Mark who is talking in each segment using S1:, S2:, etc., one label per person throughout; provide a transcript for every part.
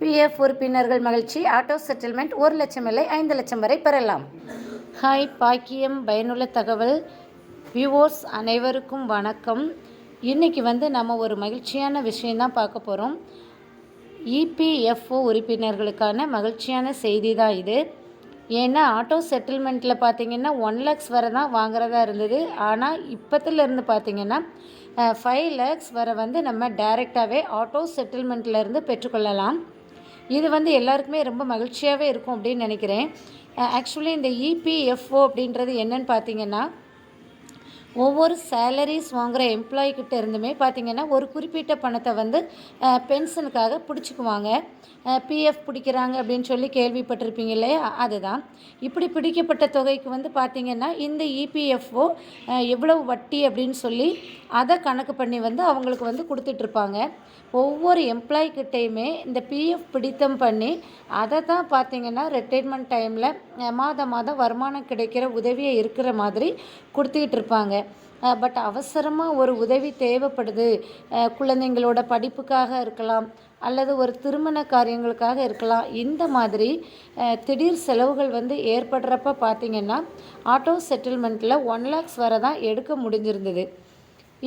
S1: PF உறுப்பினர்கள் மகிழ்ச்சி auto settlement ஒரு லட்சம் இல்லை ஐந்து லட்சம் வரை பெறலாம். ஹாய் பாக்கியம் பயனுள்ள தகவல். வியூவர்ஸ் அனைவருக்கும் வணக்கம். இன்றைக்கி வந்து நம்ம ஒரு மகிழ்ச்சியான விஷயந்தான் பார்க்க போகிறோம் இபிஎஃப்ஓ உறுப்பினர்களுக்கான மகிழ்ச்சியான செய்தி தான் இது. ஏன்னா ஆட்டோ செட்டில்மெண்ட்டில் பார்த்தீங்கன்னா ஒன் லேக்ஸ் வரை தான் வாங்குறதா இருந்தது. ஆனால் இப்போத்துலேருந்து பார்த்தீங்கன்னா ஃபைவ் லேக்ஸ் வரை வந்து நம்ம டைரெக்டாகவே ஆட்டோ செட்டில்மெண்ட்லேருந்து பெற்றுக்கொள்ளலாம். இது வந்து எல்லாருக்குமே ரொம்ப மகிழ்ச்சியாகவே இருக்கும் அப்படின்னு நினைக்கிறேன். ஆக்சுவலி இந்த இபிஎஃப்ஓ அப்படின்றது என்னன்னு பார்த்தீங்கன்னா ஒவ்வொரு சேலரிஸ் வாங்குகிற எம்ப்ளாய்கிட்ட இருந்துமே பார்த்திங்கன்னா ஒரு குறிப்பிட்ட பணத்தை வந்து பென்ஷனுக்காக பிடிச்சிக்குவாங்க. பிஎஃப் பிடிக்கிறாங்க அப்படின்னு சொல்லி கேள்விப்பட்டிருப்பீங்க இல்லையா? அதுதான். இப்படி பிடிக்கப்பட்ட தொகைக்கு வந்து பார்த்திங்கன்னா இந்த இபிஎஃப்ஓ எவ்வளவு வட்டி அப்படின்னு சொல்லி அதை கணக்கு பண்ணி வந்து அவங்களுக்கு வந்து கொடுத்துட்ருப்பாங்க. ஒவ்வொரு எம்ப்ளாய்கிட்டையுமே இந்த பிஎஃப் பிடித்தம் பண்ணி அதை தான் பார்த்திங்கன்னா ரிட்டைர்மெண்ட் டைமில் மாதம் மாதம் வருமானம் கிடைக்கிற உதவியை இருக்கிற மாதிரி கொடுத்துக்கிட்டு இருப்பாங்க பட் அவசரமாக ஒரு உதவி தேவைப்படுது. குழந்தைங்களோட படிப்புக்காக இருக்கலாம் அல்லது ஒரு திருமண காரியங்களுக்காக இருக்கலாம். இந்த மாதிரி திடீர் செலவுகள் வந்து ஏற்படுறப்ப பார்த்திங்கன்னா ஆட்டோ செட்டில்மெண்ட்டில் ஒன் லேக்ஸ் வரை தான் எடுக்க முடிஞ்சிருந்தது.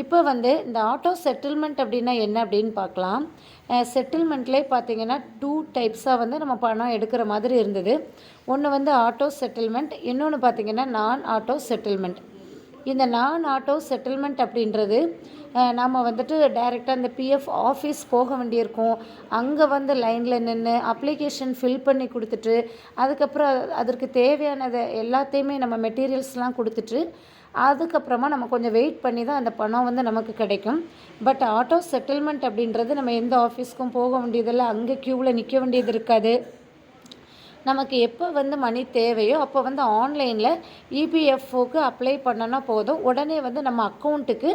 S1: இப்போ வந்து இந்த ஆட்டோ செட்டில்மெண்ட் அப்படின்னா என்ன அப்படின்னு பார்க்கலாம் செட்டில்மெண்ட்லேயே பார்த்தீங்கன்னா டூ டைப்ஸாக வந்து நம்ம பணம் எடுக்கிற மாதிரி இருந்தது. ஒன்று வந்து ஆட்டோ செட்டில்மெண்ட் இன்னொன்று பார்த்திங்கன்னா நான் ஆட்டோ செட்டில்மெண்ட் இந்த நான் ஆட்டோ செட்டில்மெண்ட் அப்படின்றது நாம் வந்துட்டு டைரெக்டாக அந்த பிஎஃப் ஆஃபீஸ் போக வேண்டியிருக்கும். அங்கே வந்து லைனில் நின்று அப்ளிகேஷன் ஃபில் பண்ணி கொடுத்துட்டு அதுக்கப்புறம் அதற்கு தேவையானதை எல்லாத்தையுமே நம்ம மெட்டீரியல்ஸ்லாம் கொடுத்துட்டு அதுக்கப்புறமா நம்ம கொஞ்சம் வெயிட் பண்ணி தான் அந்த பணம் வந்து நமக்கு கிடைக்கும். பட் ஆட்டோ செட்டில்மெண்ட் அப்படின்றது நம்ம எந்த ஆஃபீஸ்க்கும் போக வேண்டியதில்லை. அங்கே க்யூவில் நிற்க வேண்டியது இருக்காது. நமக்கு எப்போ வந்து மணி தேவையோ அப்போ வந்து ஆன்லைனில் இபிஎஃப்ஓக்கு அப்ளை பண்ணனா போதும். உடனே வந்து நம்ம அக்கௌண்ட்டுக்கு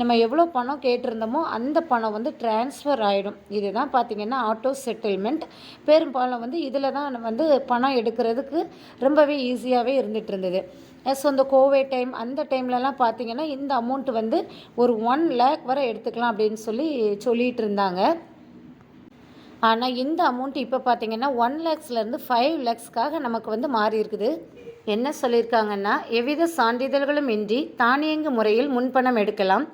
S1: நம்ம எவ்வளோ பணம் கேட்டிருந்தோமோ அந்த பணம் வந்து டிரான்ஸ்ஃபர் ஆகிடும் இதுதான் பார்த்திங்கன்னா ஆட்டோ செட்டில்மெண்ட் பெரும்பாலும் வந்து இதில் தான் வந்து பணம் எடுக்கிறதுக்கு ரொம்பவே ஈஸியாகவே இருந்துகிட்டு இருந்தது. ஸோ இந்த கோவிட் டைம் அந்த டைம்லலாம் பார்த்திங்கன்னா இந்த அமௌண்ட் வந்து ஒரு ஒன் லேக் வரை எடுத்துக்கலாம் அப்படின்னு சொல்லி சொல்லிகிட்டு இருந்தாங்க. ஆனால் இந்த அமௌண்ட் இப்போ பார்த்தீங்கன்னா ஒன் லேக்ஸ்லேருந்து ஃபைவ் லேக்ஸ்க்காக நமக்கு வந்து மாறி இருக்குது. என்ன சொல்லியிருக்காங்கன்னா எவ்வித சான்றிதழ்களும் இன்றி தானியங்கு முறையில் முன்பணம் எடுக்கலாம்.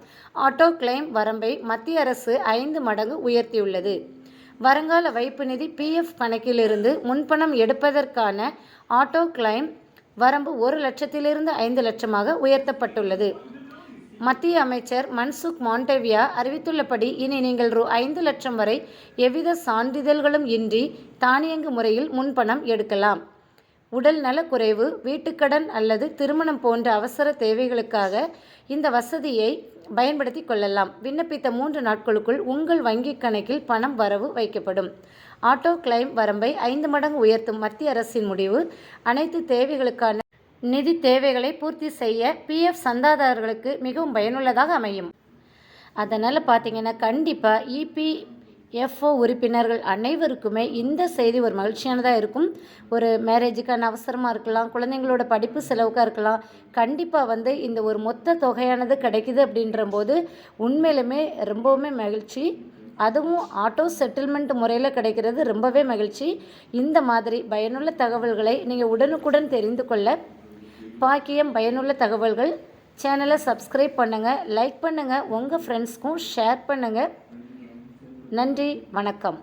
S1: ஆட்டோ கிளைம் வரம்பை மத்திய அரசு ஐந்து மடங்கு உயர்த்தியுள்ளது. வருங்கால வைப்பு நிதி பிஎஃப் கணக்கிலிருந்து முன்பணம் எடுப்பதற்கான ஆட்டோ கிளைம் வரம்பு ஒரு லட்சத்திலிருந்து ஐந்து லட்சமாக உயர்த்தப்பட்டுள்ளது. மத்திய அமைச்சர் மன்சுக் மாண்டவியா அறிவித்துள்ளபடி இனி நீங்கள் ரூ. ஐந்து லட்சம் வரை எவ்வித சான்றிதழ்களும் இன்றி தானியங்கு முறையில் முன்பணம் எடுக்கலாம். உடல் நலக்குறைவு வீட்டுக்கடன் அல்லது திருமணம் போன்ற அவசர தேவைகளுக்காக இந்த வசதியை பயன்படுத்தி கொள்ளலாம். விண்ணப்பித்த மூன்று நாட்களுக்குள் உங்கள் வங்கிக் கணக்கில் பணம் வரவு வைக்கப்படும். ஆட்டோ கிளைம் வரம்பை ஐந்து மடங்கு உயர்த்தும் மத்திய அரசின் முடிவு. அனைத்து தேவைகளுக்கான நிதி தேவைகளை பூர்த்தி செய்ய பிஎஃப் சந்தாதாரர்களுக்கு மிகவும் பயனுள்ளதாக அமையும். அதனால் பார்த்தீங்கன்னா கண்டிப்பாக இபிஎஃப்ஓ உறுப்பினர்கள் அனைவருக்குமே இந்த செய்தி ஒரு மகிழ்ச்சியானதாக இருக்கும். ஒரு மேரேஜுக்கான அவசரமாக இருக்கலாம் குழந்தைங்களோட படிப்பு செலவுக்காக இருக்கலாம். கண்டிப்பாக வந்து இந்த ஒரு மொத்த தொகையானது கிடைக்குது அப்படின்ற போது உண்மையிலுமே ரொம்பவுமே மகிழ்ச்சி. அதுவும் ஆட்டோ செட்டில்மெண்ட் முறையில் கிடைக்கிறது ரொம்பவே மகிழ்ச்சி. இந்த மாதிரி பயனுள்ள தகவல்களை நீங்கள் உடனுக்குடன் தெரிந்து கொள்ள பாக்கியம் பயனுள்ள தகவல்கள். சேனலை சப்ஸ்கிரைப் பண்ணுங்கள் லைக் பண்ணுங்கள் உங்கள் ஃப்ரெண்ட்ஸ்க்கும் ஷேர் பண்ணுங்கள் நன்றி வணக்கம்.